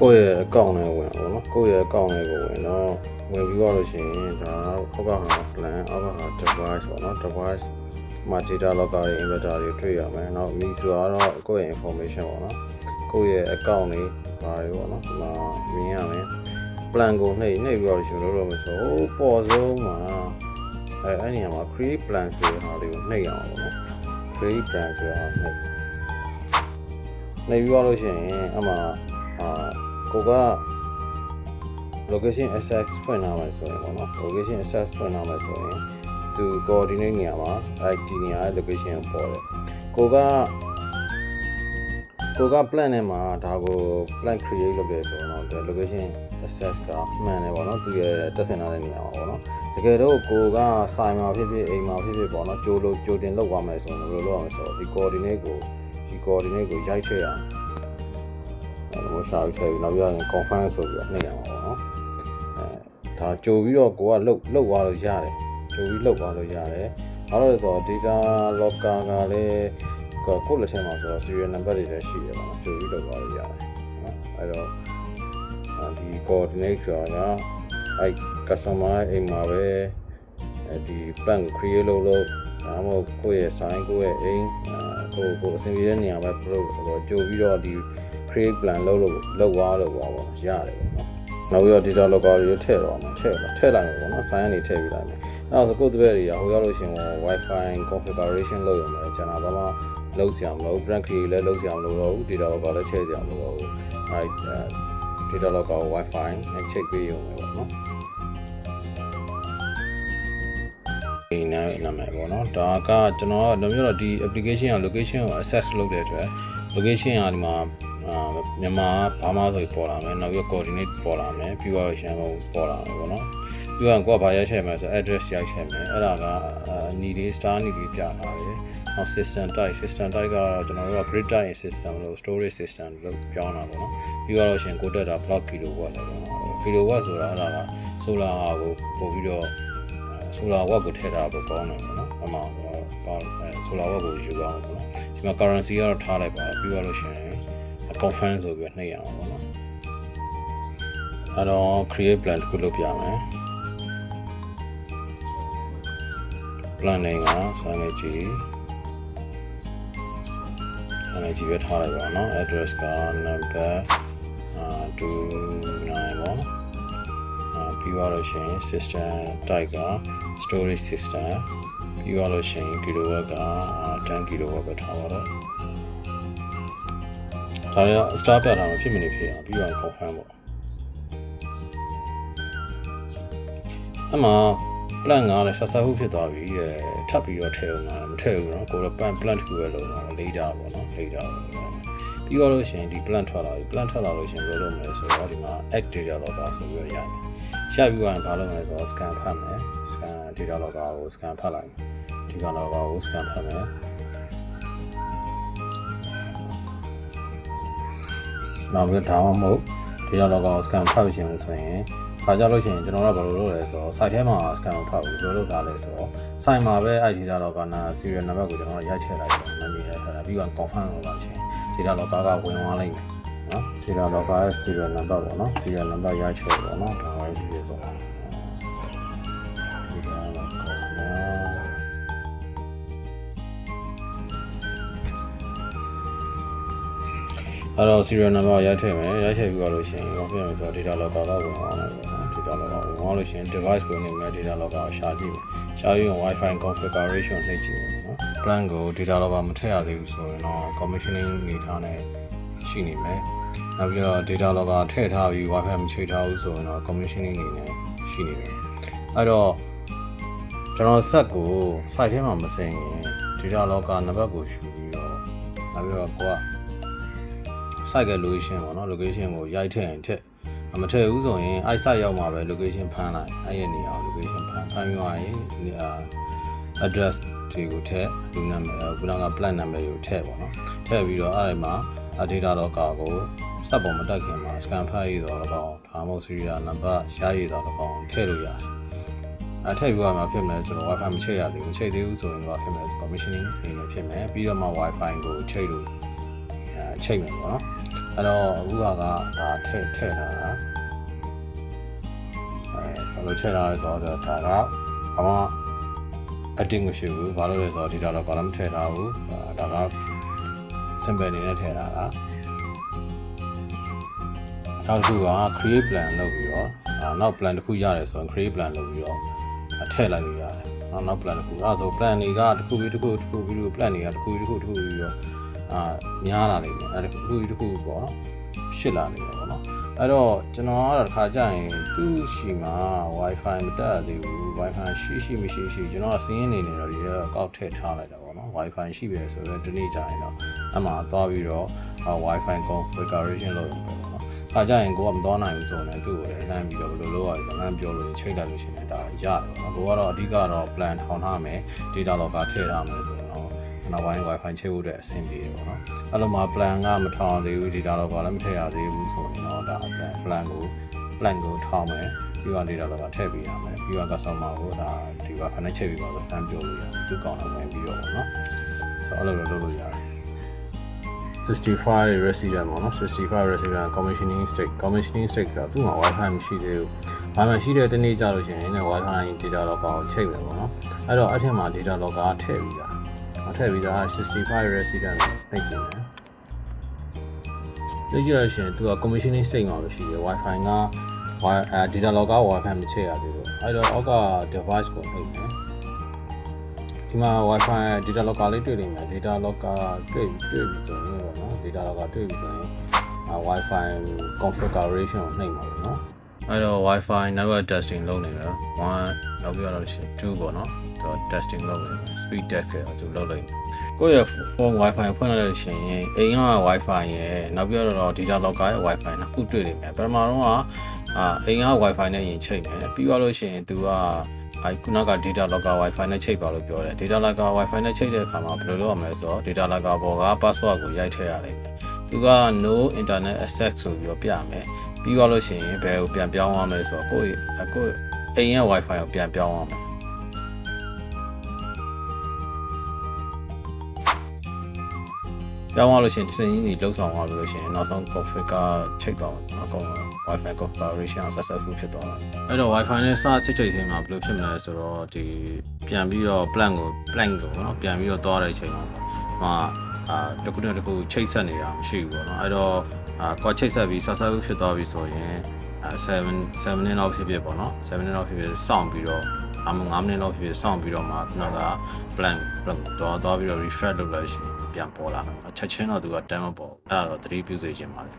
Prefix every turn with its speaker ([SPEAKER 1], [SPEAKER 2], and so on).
[SPEAKER 1] ကိုယ့်ရဲ့အကောင့်နဲ့ဝင်ပါတော့ကိုယ့်ရဲ့အကောင့်နဲ့ကိုဝင်တော့ဝင်ပြီးတော့လို့ရှိရင်ဒါအောက်ကဟာ plan အောက်ကဟာ device ပေါ့နော် device မှာ data logger တွေ inverter တွေတွေ့ရမယ်။နောက် me ဆိုတော့ကိုယ့်ရဲ့ information ပေါ့နော်။ကိုယ့်ရဲ့ account တွေဘာတွေပေါ့နော်။ဒီမှာမြင်ရမယ်။ plan ကိုနှိပ်နှိပ်ပြီးတော့ရှင်လို့လို့မဆိုဟိုပေါ်ဆုံးမှာအဲအဲ့ဒီနေရာမှာ create plan ဆိုတဲ့ဟာလေးကိုနှိပ်ရအောင်ပေါ့နော်။ create plan ဆိုတဲ့ဟာနှိပ်နှိပ်ပြီးတော့လို့ရှိရင်အမှ အာကိုက location access ဖွင့်ထားမယ်ဆိုရင်ပေါ့နော် location access ဖွင့်ထားမယ်ဆိုရင်သူ coordinate နေရာမှာအဲဒီနေရာရဲ့ location ကိုပေါ်တယ်ကိုကကိုက plan နဲ့မှာဒါကို plan create လုပ်တယ်ဆိုတော့ဒီ location access ကမှန်တယ်ပေါ့နော်သူရဲ့တက်ဆင်ထားတဲ့နေရာမှာပေါ့နော်တကယ်တော့ကိုကဆိုင်မှာဖြစ်ဖြစ်အိမ်မှာဖြစ်ဖြစ်ပေါ့နော်ကြိုးလို့ကြိုတင်လောက်သွားမယ်ဆိုရင်ဘယ်လိုလုပ်ရမလဲဆိုတော့ဒီ coordinate ကိုဒီ coordinate ကိုရိုက်ထည့်ရအောင် အဲ့လိုရှာပြီးထည့်ပြီးနောက်ပြီးတော့ confirm ဆိုပြီးတော့နှိပ်ရအောင်ပေါ့နော်အဲဒါကြိုပြီးတော့ကိုကလှုပ်လှုပ်သွားလို့ရတယ်ကြိုပြီးလှုပ်သွားလို့ရတယ်ဘာလို့လဲဆိုတော့ data locker ကလည်းကိုကိုယ့်လက်ထဲမှာဆိုတော့ serial number တွေလည်းရှိတယ်ပေါ့နော်ကြိုပြီးလှုပ်သွားလို့ရတယ်နော်အဲတော့အဲဒီ coordinate ဆိုတာကအဲ customer အိမ်မှာပဲအဲဒီ plan ကို create လုပ်လို့ဒါမှမဟုတ်ကိုယ့်ရဲ့ sign ကိုယ့်ရဲ့အိမ်အဲကိုကိုအဆင်ပြေတဲ့နေရာပဲလုပ်ကြိုပြီးတော့ဒီ create plan လုပ်လို့လုပ်သွားလို့ပေါ့ပေါ့ရတယ်ပေါ့နော်နောက်ပြီးတော့ data logger တွေထည့်တော့မှာထည့်တော့ထည့်လိုက်မယ်ပေါ့နော် sign ကနေထည့်ပြီးလိုက်မယ်အဲ့တော့စကုတ်တပည့်တွေကဟိုရောက်လို့ရှိရင် wifi configuration လုပ်ရမယ်ကျွန်တော်ဘာမှလုပ်စရာမလို brand create လည်းလုပ်စရာမလိုတော့ဘူး data logger လည်းထည့်စရာမလိုတော့ဘူးအဲ့ data logger ကို wifi နဲ့ check ပေးရုံပဲပေါ့နော်ဒီနားနာမည်ပေါ့နော်ဒါကကျွန်တော်ကမျိုးတော့ဒီ application က location ကို access လုပ်တဲ့အတွက် location ကဒီမှာ အာမြန်မာဘာမှဆိုပေါ်လာမယ်နောက်ပြီး coordinate ပေါ်လာမယ်ပြီးတော့ရှမ်းကုန်ပေါ်လာမယ်ပေါ့နော်ပြီးတော့ကိုကဘာရိုက်ချင်မယ်ဆို address ရိုက်ချင်မယ်အဲ့ဒါကအနီဒီ star နီဒီပြထားတယ်နောက် system type system type ကတော့ကျွန်တော်တို့က grid type system လို့ storage system လို့ပြောင်းတာပေါ့နော်ပြီးတော့ရှင်ကိုတက်တာ block kilowatt လို့ပေါ့နော် kilowatt ဆိုတာအဲ့ဒါက solar ကိုပို့ပြီးတော့ solar watt ကိုထည့်တာပေါ့ကောင်းတယ်ပေါ့နော်အမှပါ solar watt ကိုယူအောင်ပေါ့နော်ဒီမှာ currency ကတော့ထားလိုက်ပါပြီးတော့လို့ရှင် confirm ဆိုပြီးနှိပ်ရအောင်ပေါ့နော်အဲ့တော့ create plan တစ်ခုလုပ်ပြမယ် plan လေးကစာနေကြည့်စာနေကြည့်ပဲထားလိုက်ပါနော် address က number အာ29ပေါ့နော်အာပြီးသွားလို့ရှိရင် system type က storage system ပြီးသွားလို့ရှိရင် kilowatt က10 kilowatt ပဲထားပါတော့ ဒါလည်း star ပြတာမဖြစ်မနေဖြစ်အောင်ပြီးတော့ confirm ပေါ့အမှ plan ကလည်းဆက်ဆက်ဖို့ဖြစ်သွားပြီအဲထပ်ပြီးတော့ထည့်အောင်လားမထည့်ဘူးเนาะကိုတော့ plan plan တစ်ခုပဲလုံးတော့ later ပေါ့เนาะ later ပေါ့ပြီးတော့လို့ရှိရင်ဒီ plan ထွက်လာပြီ plan ထွက်လာလို့ရှိရင်ဘယ်လိုလုပ်မလဲဆိုတော့ဒီမှာ act data logger ဆိုပြီးတော့ရတယ်ရပြီးတော့ဘာလုပ်မလဲဆိုတော့ scan ဖတ်မယ် scan data logger ကို scan ဖတ်လိုက်မယ် data logger ကို scan ဖတ်မယ် နောက်ပြီးဒါမှမဟုတ် data logger ကို scan ဖတ်ခြင်းဆိုရင်ခါကြလို့ရှိရင်ကျွန်တော်တို့ကဘာလို့လုပ်လဲဆိုတော့ site ထဲမှာ scan ကိုဖတ်ဘူးဘယ်လိုလုပ်တာလဲဆိုတော့ site မှာပဲအဲ့ data logger နာ serial number ကိုကျွန်တော်ရိုက်ထည့်လိုက်တယ်နာမည်ရိုက်ထည့်လိုက်ပြီးတော့ confirm လုပ်လာချင်း data logger ကဝင်သွားလိမ့်မယ်နော် data logger ရဲ့ serial number ပေါ့နော် serial number ရိုက်ချယ်ပေါ့နော်ဒါပဲဒီလိုပေါ့ အဲ့တော့ serial number ရိုက်ထည့်မယ်ရိုက်ထည့်ပြီးတော့လို့ရှိရင်ဘာဖြစ်လဲဆိုတော့ data logger ကဝင်သွားတယ်ပေါ့နော် data logger ဝင်သွားလို့ရှိရင် device ကိုနေမယ် data logger ကိုရှာကြည့်မယ်ရှာပြီးရင် wifi configuration နှိပ်ကြည့်မယ်နော် plan ကို data logger မထည့်ရသေးဘူးဆိုရင်တော့ commissioning နေထားနဲ့ရှိနေမယ်နောက်ပြီးတော့ data logger ထည့်ထားပြီး wifi မချိန်ထားဘူးဆိုရင်တော့ commissioning နေနဲ့ရှိနေတယ်အဲ့တော့ကျွန်တော်ဆက်ကို site ထဲမှာမစင်ရင် data logger နံပါတ်ကိုယူပြီးတော့နောက်ပြီးတော့ကိုက site က location ပေါ့နော် location ကိုရိုက်ထည့်ရင်ထည့်မထည့်ဘူးဆိုရင်အဲ့ site ရောက်မှာပဲ location ဖမ်းလိုက်အဲ့ရဲ့နေရာကို location ဖမ်းဖမ်းပြီးသွားရင်အာ address တွေကိုထည့်လူနာမည်ခုနက plan number ကိုထည့်ပေါ့နော်ထည့်ပြီးတော့အဲ့ဒီမှာ data logger ကိုစက်ပေါ်မတက်ခင်မှာ scan ဖတ်ရတော့တော့ဒါမှမဟုတ် serial number ရှားရတော့တော့ထည့်လို့ရတယ်အထက်ပြီးတော့မှဖြစ်မယ်ဆိုတော့ wifi မချိန်ရသေးဘူးချိန်သေးဘူးဆိုရင်တော့ဖြစ်မယ် permissioning နေဖြစ်မယ်ပြီးတော့မှ wifi ကိုချိန်လို့အဲချိန်မယ်ပေါ့နော် အဲ့တော့အခုကကဒါထည့်ထည့်ထားတာအဲဘာလို့ထည့်ထားလဲဆိုတော့ဒါကဘာမှ adding မရှိဘူးဘာလို့လဲဆိုတော့ဒီ data column ထည့်ထားဘူးဒါက simple အနေနဲ့ထည့်ထားတာနောက်တစ်ခုက create plan လုပ်ပြီးတော့နောက် plan တစ်ခုရတယ်ဆိုရင် create plan လုပ်ပြီးတော့ထည့်လိုက်လို့ရတယ်နောက်နောက် plan တစ်ခုအဲဆို plan တွေကတစ်ခုပြီးတစ်ခုတစ်ခုပြီးတော့ plan တွေကတစ်ခုပြီးတစ်ခုတစ်ခုပြီးတော့ အာများလာနေတယ်အဲတစ်ခုပြီးတစ်ခုပေါ့နော်ရှစ်လာနေတယ်ပေါ့နော်အဲ့တော့ကျွန်တော်ကတော့တစ်ခါကြာရင်သူ့ရှိမှာ wifi မတက်သေးဘူး wifi ရှိရှိမရှိရှိကျွန်တော်ကစင်းရင်းနေနေတော့ဒီတော့ကောက်ထည့်ထားလိုက်တာပေါ့နော် wifi ရှိပြီဆိုတော့ဒီနေ့ကြာရင်တော့အမှသွားပြီးတော့ wifi configuration လုပ်ရမှာပေါ့နော်။အားကြရင်ကိုကမသွားနိုင်ဘူးဆိုရင်သူ့ကိုလည်းအနိုင်ပြီးတော့ဘယ်လိုလုပ်ရလဲလမ်းပြောလို့ချိန်လိုက်လို့ရှိရင်ဒါရတယ်ပေါ့နော်။ကိုကတော့အဓိကတော့ plan ထောင်ထားမယ် data logger ထည့်ထားမယ်ဆိုရင်တော့ နောက်ပိုင်း wifi ချိန်ဖို့အတွက်အဆင်ပြေတယ်ပေါ့နော်။အဲ့လိုမှ plan ကမထောင်သေးဘူး data logger လည်းမထည့်ရသေးဘူးဆိုရင်တော့ဒါ plan plan ကို plan ကိုထောင်မယ်ပြီးတော့ data logger ထည့်ပေးရမယ်ပြီးတော့ customer ကိုဒါဒီ wifi နဲ့ချိန်ပြီးပါဆိုတန်းပြောလို့ရတယ်သူကောင်းအောင်ဝင်ပြီးတော့ပေါ့နော်။ဆိုတော့အဲ့လိုလုပ်လို့ရတယ်65 resident ပေါ့နော်65 resident commissioning state commissioning state ဆိုတာသူ့မှာ wifi မရှိသေးဘူး။ဘာမှရှိတဲ့တနေ့ကြလို့ရှိရင်လည်း wifi data logger ကိုချိန်မယ်ပေါ့နော်။အဲ့တော့အထက်မှာ data logger ထည့်ပြီးတာ။ ထည့်ပြီးတာ65 resident ဖိတ်ကြည့်မယ်။ကြည့်ကြရရှင်သူက commissioning state မှာပဲရှိတယ် wifi က wi အဲ data logger wifi မချိန်ရသေးဘူး။အဲ့တော့အောက်က device ကိုနှိပ်မယ်။ဒီမှာ wifi data logger လေးတွေ့နေမယ် data logger တွေ့တွေ့ပြီဆိုရင်ပေါ့နော် data logger တွေ့ပြီဆိုရင်အာ wifi configuration ကိုနှိပ်မှာပေါ့နော် အဲ့တော့ wifi network testing လုပ်နေတယ်1နောက်ပြီးတော့ရှင်2ပေါ့နော်သူ testing လုပ်နေတယ် speed test ကိုသူလုပ်လိုက်ကိုယ့်ရဲ့ phone wifi ဖွင့်လိုက်လို့ရှိရင်အိမ်က wifi ရဲ့နောက်ပြီးတော့ data logger ရဲ့ wifi နှစ်ခုတွေ့နေမယ်ပထမတော့ကအာအိမ်က wifi နဲ့ယင်ချိန်တယ်ပြီးသွားလို့ရှိရင်သူကအဲခုနက data logger wifi နဲ့ချိန်ပါလို့ပြောတယ် data logger wifi နဲ့ချိန်တဲ့အခါမှာဘယ်လိုလုပ်ရမလဲဆိုတော့ data logger ပေါ်က password ကိုရိုက်ထည့်ရတယ်သူက no internet access ဆိုပြီးတော့ပြမယ် ပြီးသွားလို့ရှိရင်ဘယ်ကိုပြန်ပြောင်းရမလဲဆိုတော့ကိုယ့်ကိုယ့်အိမ်ရဲ့ wifi ကိုပြန်ပြောင်းရမယ်ပြောင်းရလို့ရှိရင်တစ်စင်းကြီးလှုပ်ဆောင်ရလို့ရှိရင်နောက်ဆုံး config ကချိတ်သွားမယ်အကုန်လုံး wifi configuration successful ဖြစ်သွားတယ်အဲ့တော့ wifi နဲ့စချိတ်ချိတ်ချင်းမှာဘယ်လိုဖြစ်မလဲဆိုတော့ဒီပြန်ပြီးတော့ plan ကို plan ကိုနော်ပြန်ပြီးတော့သွားတဲ့အချိန်မှာဟို အာတခုနဲ့တခုချိတ်ဆက်နေတာမရှိဘူးပေါ့နော်အဲ့တော့အာကွာချိတ်ဆက်ပြီးဆာဆာဘူးဖြစ်သွားပြီဆိုရင်အာ7 7မိနစ်လောက်ဖြစ်ဖြစ်ပေါ့နော်7မိနစ်လောက်ဖြစ်ဖြစ်စောင့်ပြီးတော့အမှ9မိနစ်လောက်ဖြစ်စောင့်ပြီးတော့မှခုနက plan တော့တော့ပြီးတော့ refresh လုပ်လိုက်ရှင်ပြန်ပေါ်လာအချက်ချင်းတော့သူကတမ်းမပေါ်အဲ့ဒါတော့3ပြုစေခြင်းပါလေ